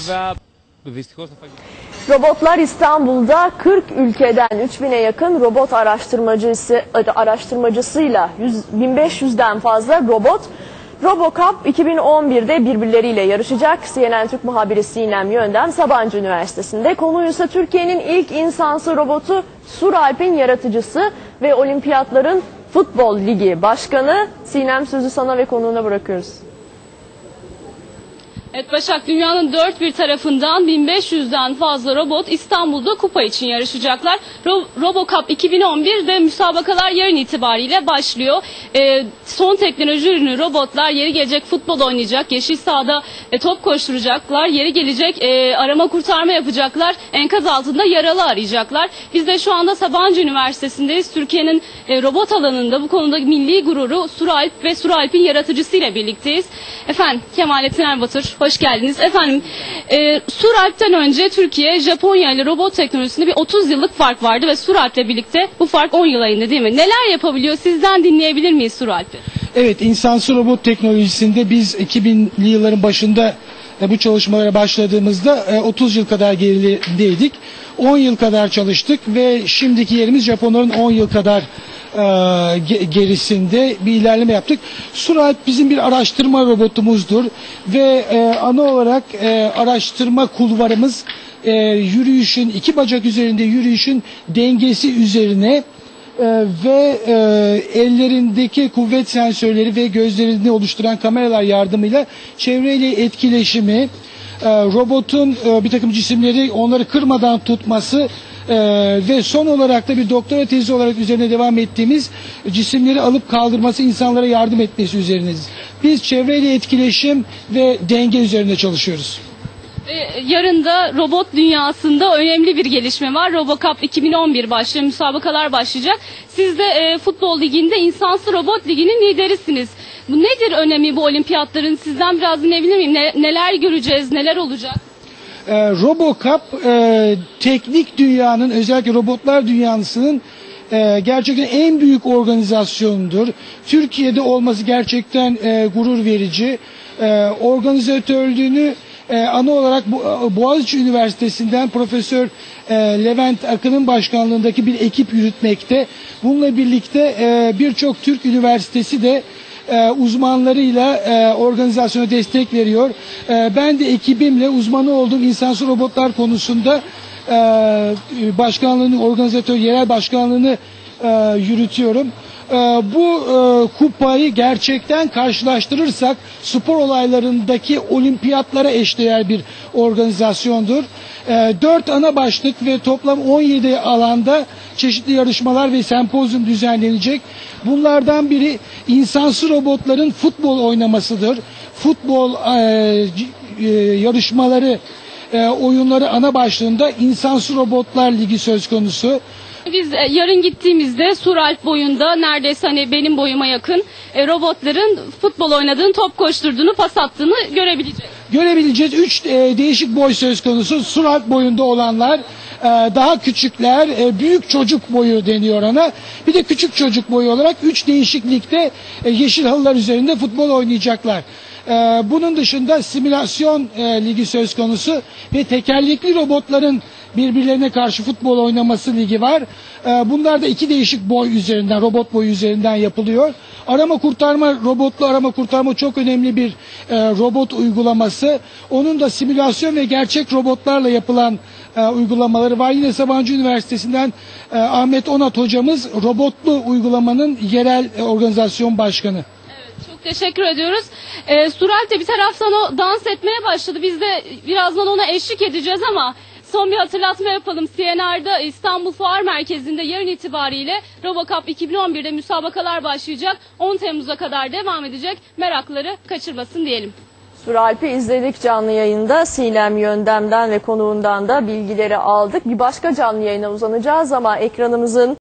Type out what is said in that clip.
Bewerb distihos θα φαγητό. Robotlar İstanbul'da 40 ülkeden 3000'e yakın robot araştırmacısı araştırmacısıyla 100, 1500'den fazla robot RoboCup 2011'de birbirleriyle yarışacak. CNN Türk muhabiri Sinem Yöndem Sabancı Üniversitesi'nde. Konuysa Türkiye'nin ilk insansı robotu Suralp'in yaratıcısı ve olimpiyatların Futbol Ligi Başkanı. Sinem sözü sana ve konuğuna bırakıyoruz. Evet Başak dünyanın dört bir tarafından 1500'den fazla robot İstanbul'da kupa için yarışacaklar. Ro- RoboCup 2011 de müsabakalar yarın itibariyle başlıyor. Ee, son teknoloji ürünü robotlar yeri gelecek futbol oynayacak, yeşil sahada e, top koşturacaklar, yeri gelecek e, arama kurtarma yapacaklar, enkaz altında yaralı arayacaklar. Biz de şu anda Sabancı Üniversitesi'ndeyiz. Türkiye'nin e, robot alanında bu konuda milli gururu Suralp ve Suralp'in yaratıcısıyla birlikteyiz. Efendim Kemalettin Erbatur hoş geldiniz. Efendim e, Suralp'ten önce Türkiye Japonya ile robot teknolojisinde bir 30 yıllık fark vardı ve Suralp'le birlikte bu fark 10 yıla indi değil mi? Neler yapabiliyor? Sizden dinleyebilir miyiz Suralp'i? Evet, insansı robot teknolojisinde biz 2000'li yılların başında e, bu çalışmalara başladığımızda e, 30 yıl kadar gerideydik. 10 yıl kadar çalıştık ve şimdiki yerimiz Japonların 10 yıl kadar e, gerisinde bir ilerleme yaptık. Surat bizim bir araştırma robotumuzdur ve e, ana olarak e, araştırma kulvarımız e, yürüyüşün, iki bacak üzerinde yürüyüşün dengesi üzerine ee, ve e, ellerindeki kuvvet sensörleri ve gözlerini oluşturan kameralar yardımıyla çevreyle etkileşimi, e, robotun e, bir takım cisimleri onları kırmadan tutması e, ve son olarak da bir doktora tezi olarak üzerine devam ettiğimiz cisimleri alıp kaldırması, insanlara yardım etmesi üzerineyiz. Biz çevreyle etkileşim ve denge üzerinde çalışıyoruz. Ve yarın da robot dünyasında önemli bir gelişme var. RoboCup 2011 başlıyor, müsabakalar başlayacak. Siz de e, futbol liginde insansı robot liginin liderisiniz. Bu nedir önemi bu olimpiyatların? Sizden biraz dinleyebilir miyim? Ne- neler göreceğiz, neler olacak? E, RoboCup e, teknik dünyanın özellikle robotlar dünyasının e, gerçekten en büyük organizasyondur. Türkiye'de olması gerçekten e, gurur verici. E, organizatörlüğünü e, ana olarak bu, Boğaziçi Üniversitesi'nden Profesör e, Levent Akın'ın başkanlığındaki bir ekip yürütmekte. Bununla birlikte e, birçok Türk üniversitesi de e, uzmanlarıyla e, organizasyona destek veriyor. E, ben de ekibimle uzmanı olduğum insansız robotlar konusunda e, başkanlığını, organizatör, yerel başkanlığını e, yürütüyorum. E, bu e, kupayı gerçekten karşılaştırırsak spor olaylarındaki olimpiyatlara eşdeğer bir organizasyondur. E, dört ana başlık ve toplam 17 alanda çeşitli yarışmalar ve sempozyum düzenlenecek. Bunlardan biri insansız robotların futbol oynamasıdır. Futbol e, e, yarışmaları, e, oyunları ana başlığında insansız robotlar ligi söz konusu. Biz e, yarın gittiğimizde Suralp boyunda neredeyse hani benim boyuma yakın e, robotların futbol oynadığını, top koşturduğunu, pas attığını görebileceğiz. Görebileceğiz üç e, değişik boy söz konusu. Surat boyunda olanlar, daha küçükler, büyük çocuk boyu deniyor ona. Bir de küçük çocuk boyu olarak üç değişiklikte yeşil halılar üzerinde futbol oynayacaklar. E, bunun dışında simülasyon e, ligi söz konusu ve tekerlekli robotların birbirlerine karşı futbol oynaması ligi var. E, bunlar da iki değişik boy üzerinden, robot boyu üzerinden yapılıyor. Arama kurtarma, robotlu arama kurtarma çok önemli bir e, robot uygulaması. Onun da simülasyon ve gerçek robotlarla yapılan e, uygulamaları var. Yine Sabancı Üniversitesi'nden e, Ahmet Onat hocamız robotlu uygulamanın yerel e, organizasyon başkanı. Çok teşekkür ediyoruz. E, Suralp de bir taraftan o dans etmeye başladı. Biz de birazdan ona eşlik edeceğiz ama son bir hatırlatma yapalım. CNR'da İstanbul Fuar Merkezi'nde yarın itibariyle RoboCup 2011'de müsabakalar başlayacak. 10 Temmuz'a kadar devam edecek. Merakları kaçırmasın diyelim. Suralp'i izledik canlı yayında. Sinem Yöndem'den ve konuğundan da bilgileri aldık. Bir başka canlı yayına uzanacağız ama ekranımızın